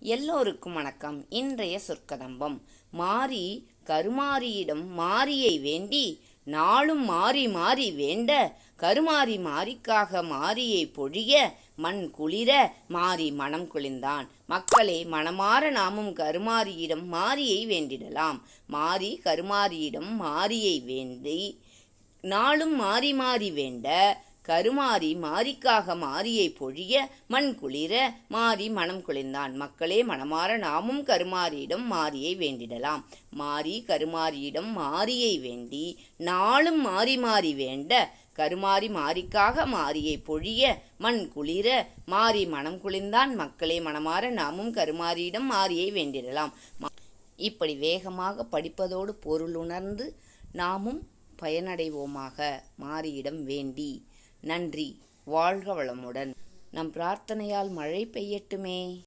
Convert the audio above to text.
எல்லோருக்கும் வணக்கம். இன்றைய சொற்கதம்பம். மாரி கருமாரியிடம் மாரியை வேண்டி நாளும் மாறி மாறி வேண்ட கருமாரி மாரிக்காக மாரியை பொழிய மண் குளிர மாறி மனம் குளிர்ந்தான். மக்களே மனமாற நாமும் கருமாரியிடம் மாரியை வேண்டிடலாம். மாரி கருமாரியிடம் மாரியை வேண்டி நாளும் மாறி மாறி வேண்ட கருமாறி மாரிக்காக மாரியை பொழிய மண் குளிர மாறி மனம் குளிர்ந்தான். மக்களே மனமாற நாமும் கருமாரியிடம் மாரியை வேண்டிடலாம். மாறி கருமாரியிடம் மாரியை வேண்டி நாளும் மாறி மாறி வேண்ட கருமாறி மாரிக்காக மாரியை பொழிய மண் குளிர மாறி மனம் குளிர்ந்தான். மக்களே மனமாற நாமும் கருமாரியிடம் மாரியை வேண்டிடலாம். இப்படி வேகமாக படிப்பதோடு பொருளுணர்ந்து நாமும் பயனடைவோமாக மாரியிடம் வேண்டி நன்றி. வாழ்க வளமுடன். நம் பிரார்த்தனையால் மழை பெய்யட்டுமே.